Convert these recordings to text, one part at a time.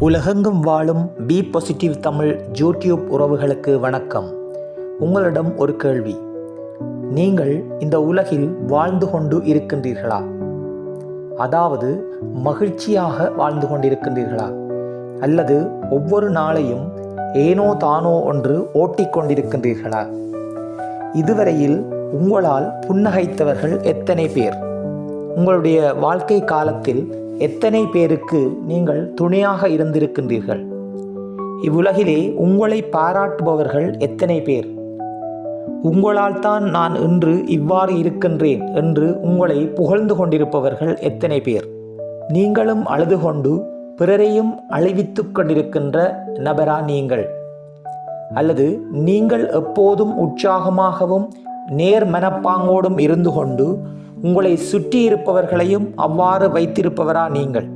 உலகெங்கும் வாழும் B positive Tamil YouTube உறவுகளுக்கு வணக்கம். உங்களிடம் ஒரு கேள்வி. நீங்கள் இந்த உலகில் வாழ்ந்து கொண்டு இருக்கின்றீர்களா? அதாவது மகிழ்ச்சியாக வாழ்ந்து கொண்டிருக்கின்றீர்களா? அல்லது ஒவ்வொரு நாளையும் ஏனோ தானோ ஒன்று ஓட்டிக்கொண்டிருக்கின்றீர்களா இதுவரையில் உங்களால் புன்னகைத்தவர்கள் எத்தனை பேர்? உங்களுடைய வாழ்க்கை காலத்தில் எத்தனை பேருக்கு நீங்கள் துணையாக இருந்திருக்கின்றீர்கள்? இவ்வுலகிலே உங்களை பாராட்டுபவர்கள் எத்தனை பேர்? உங்களால் தான் நான் இன்று இவ்வாறு இருக்கின்றேன் என்று உங்களை புகழ்ந்து கொண்டிருப்பவர்கள் எத்தனை பேர்? நீங்களும் அழுது கொண்டு பிறரையும் அழிவித்து கொண்டிருக்கின்ற நபரா நீங்கள்? அல்லது நீங்கள் எப்போதும் உற்சாகமாகவும் நேர் மனப்பாங்கோடும் இருந்து கொண்டு உங்களை சுற்றி இருப்பவர்களையும் அவ்வாறு வைத்திருப்பவரா நீங்கள்.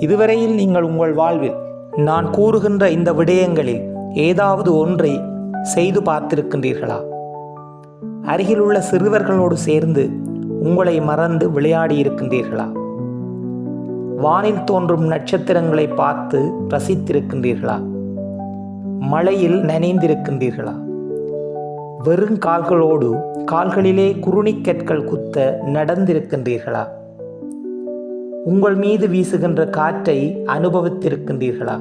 இதுவரையில் நீங்கள் உங்கள் வாழ்வில் நான் கூறுகின்ற இந்த விடயங்களில் ஏதாவது ஒன்றை செய்து பார்த்திருக்கின்றீர்களா? அருகிலுள்ள சிறுவர்களோடு சேர்ந்து உங்களை மறந்து விளையாடி இருக்கின்றீர்களா வானில் தோன்றும் நட்சத்திரங்களை பார்த்து ரசித்திருக்கின்றீர்களா? மழையில் நனைந்திருக்கின்றீர்களா? வெறும் கால்களோடு கால்களிலே குருணிக்கற்கள் குத்த நடந்திருக்கின்றீர்களா? உங்கள் மீது வீசுகின்ற காற்றை அனுபவித்திருக்கின்றீர்களா?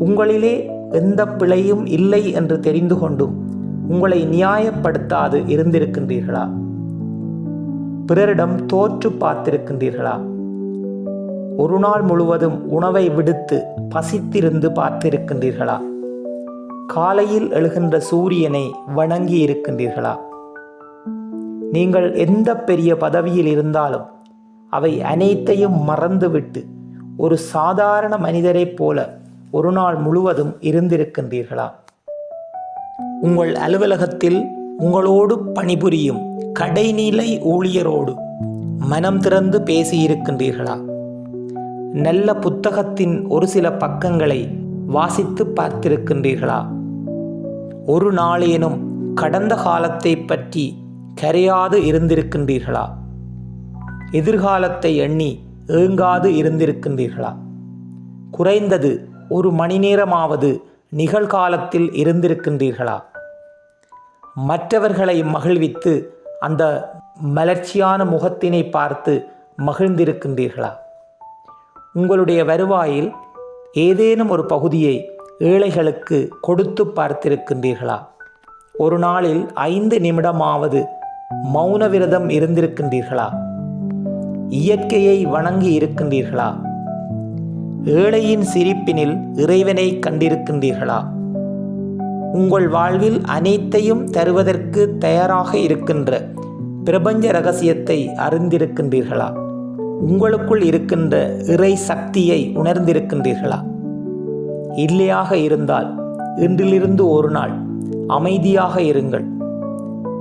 உங்களிலே எந்த பிழையும் இல்லை என்று தெரிந்து கொண்டும் உங்களை நியாயப்படுத்தாது இருந்திருக்கின்றீர்களா? பிறரிடம் தோற்று பார்த்திருக்கின்றீர்களா? ஒரு நாள் முழுவதும் உணவை விடுத்து பசித்திருந்து பார்த்திருக்கின்றீர்களா? காலையில் எழுகின்ற சூரியனை வணங்கி இருக்கின்றீர்களா நீங்கள் எந்த பெரிய பதவியில் இருந்தாலும் அவை அனைத்தையும் மறந்துவிட்டு ஒரு சாதாரண மனிதரைப் போல ஒரு நாள் முழுவதும் இருந்திருக்கின்றீர்களா? உங்கள் அலுவலகத்தில் உங்களோடு பணிபுரியும் கடைநிலை ஊழியரோடு மனம் திறந்து பேசியிருக்கின்றீர்களா? நல்ல புத்தகத்தின் ஒரு சில பக்கங்களை வாசித்து பார்த்திருக்கின்றீர்களா? ஒரு நாளேனும் கடந்த காலத்தை பற்றி கரையாது இருந்திருக்கின்றீர்களா? எதிர்காலத்தை எண்ணி ஏங்காது இருந்திருக்கின்றீர்களா? குறைந்தது ஒரு மணி நேரமாவது நிகழ்காலத்தில் இருந்திருக்கின்றீர்களா? மற்றவர்களை மகிழ்வித்து அந்த மலர்ச்சியான முகத்தினை பார்த்து மகிழ்ந்திருக்கின்றீர்களா? உங்களுடைய வருவாயில் ஏதேனும் ஒரு பகுதியை ஏழைகளுக்கு கொடுத்து பார்த்திருக்கின்றீர்களா? ஒரு நாளில் ஐந்து நிமிடமாவது மௌன விரதம் இருந்திருக்கின்றீர்களா? இயற்கையை வணங்கி இருக்கின்றீர்களா? ஏழையின் சிரிப்பினில் இறைவனை கண்டிருக்கின்றீர்களா? உங்கள் வாழ்வில் அனைத்தையும் தருவதற்கு தயாராக இருக்கின்ற பிரபஞ்ச ரகசியத்தை அறிந்திருக்கின்றீர்களா? உங்களுக்குள் இருக்கின்ற இறை சக்தியை உணர்ந்திருக்கின்றீர்களா? இல்லையாக இருந்தால் இன்றிலிருந்து ஒரு நாள் அமைதியாக இருங்கள்.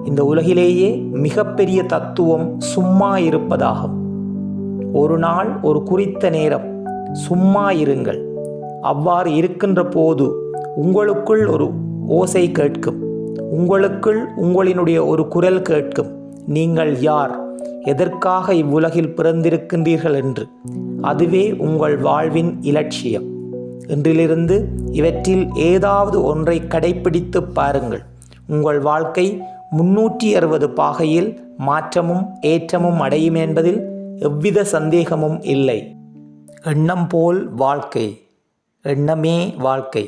இந்த உலகிலேயே மிகப்பெரிய தத்துவம் சும்மா இருப்பதாகும். ஒரு நாள் ஒரு குறித்த நேரம் சும்மா இருங்கள். அவ்வாறு இருக்கின்ற போது உங்களுக்குள் ஒரு ஓசை கேட்கும். உங்களுக்குள் உங்களினுடைய ஒரு குரல் கேட்கும். நீங்கள் யார்? எதற்காக இவ்வுலகில் பிறந்திருக்கின்றீர்கள் என்று? அதுவே உங்கள் வாழ்வின் இலட்சியம். இன்றிலிருந்து இவற்றில் ஏதாவது ஒன்றை கடைபிடித்து பாருங்கள். உங்கள் வாழ்க்கை முன்னூற்றி அறுபது பாகையில் மாற்றமும் ஏற்றமும் அடையும் என்பதில் எவ்வித சந்தேகமும் இல்லை. எண்ணம் போல் வாழ்க்கை. எண்ணமே வாழ்க்கை.